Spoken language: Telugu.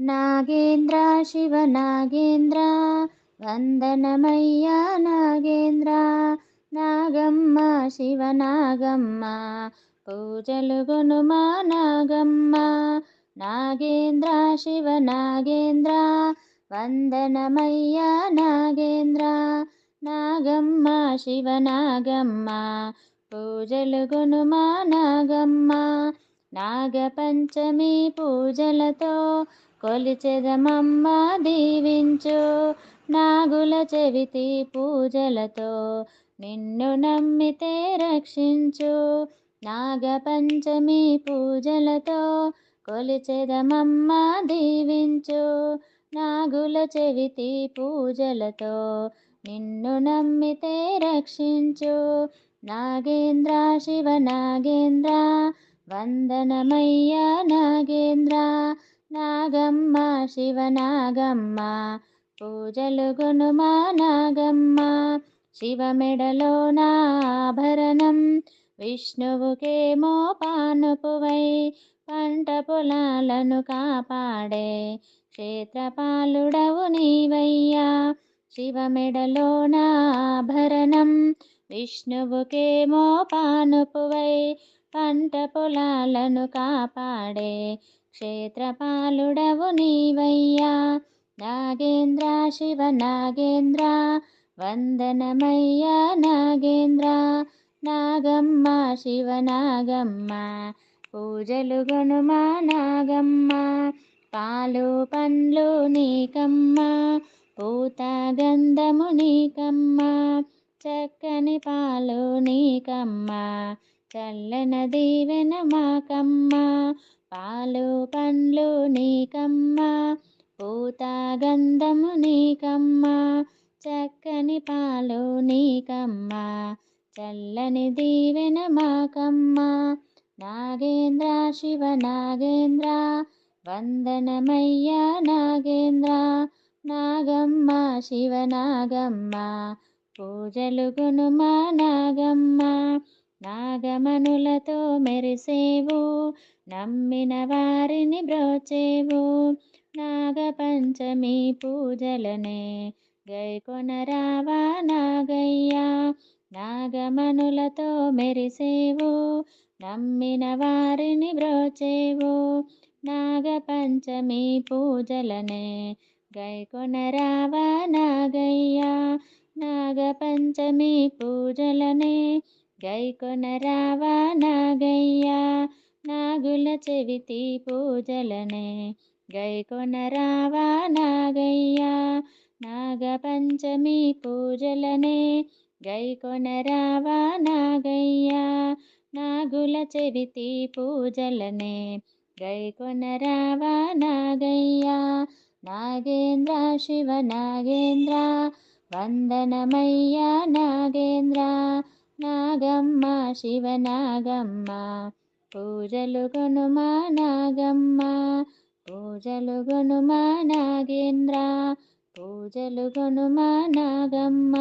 నాగేంద్ర శివ నాగేంద్ర వందనమయ్యా నాగేంద్ర నాగమ్మ శివ నాగమ్మ పూజలు గునుమా నాగమ్మ నాగేంద్ర శివ నాగేంద్ర వందనమయ్యా నాగేంద్ర నాగమ్మ శివ నాగమ్మ పూజలు గునుమా నాగమ్మ నాగపంచమి పూజలతో కొలిచెదమమ్మ దీవించు. నాగుల చెవితి పూజలతో నిన్ను నమ్మితే రక్షించు. నాగపంచమి పూజలతో కొలిచెదమమ్మ దీవించు. నాగుల చెవితి పూజలతో నిన్ను నమ్మితే రక్షించు. నాగేంద్ర శివ నాగేంద్ర వందనమయ్యా నాగేంద్ర. నాగమ్మ శివ నాగమ్మ పూజలు గునుమా నాగమ్మ. శివ మెడలో నాభరణం విష్ణువుకేమో పానుపువై పంట పొలాలను కాపాడే క్షేత్రపాలుడవు నీవయ్యా. శివ మెడలో నాభరణం విష్ణువుకేమో పానుపువై పంట పొలాలను కాపాడే క్షేత్రపాలుడవు నీవయ్యా. నాగేంద్ర శివ నాగేంద్ర వందనమయ్యా నాగేంద్ర. నాగమ్మ శివ నాగమ్మ పూజలు గొనుమా నాగమ్మ. పాలు పండ్లు నీకమ్మ పూత గంధము నీకమ్మ చక్కని పాలు నీకమ్మ. చల్లన దీవెన మాకమ్మ పాలు పండ్లు నీకమ్మ పూత గంధము నీకమ్మ చక్కని పాలు నీకమ్మ చల్లని దీవెన మాకమ్మ నాగేంద్ర శివ నాగేంద్ర వందనమయ్యా నాగేంద్ర నాగమ్మ శివ నాగమ్మ పూజలు గునుమా నాగమ్మ మనులతో మెరిసేవు నమ్మిన వారిని బ్రోచేవు. నాగపంచమి పూజలనే గైకొనరావా నాగయ్యా? నాగమనులతో మెరిసేవు నమ్మిన వారిని బ్రోచేవు. నాగపంచమి పూజలనే గైకొనరావా నాగయ్యా? నాగపంచమి పూజలనే గైకొన రావా నాగయ్యా నాగుల చెవితి పూజలనే గైకొన రావా నాగయ్యా నాగ పంచమి పూజలనే. గైకొన రావా నాగయ్యా నాగుల చెవితి పూజలనే గైకొన రావా నాగయ్యా నాగేంద్ర శివ నాగేంద్ర వందనమయ్యా నాగేంద్ర. నాగమ్మ శివ నాగమ్మ. పూజలు గనుమా నాగమ్మ. పూజలు గనుమా నాగేంద్ర. పూజలు గనుమా నాగమ్మ.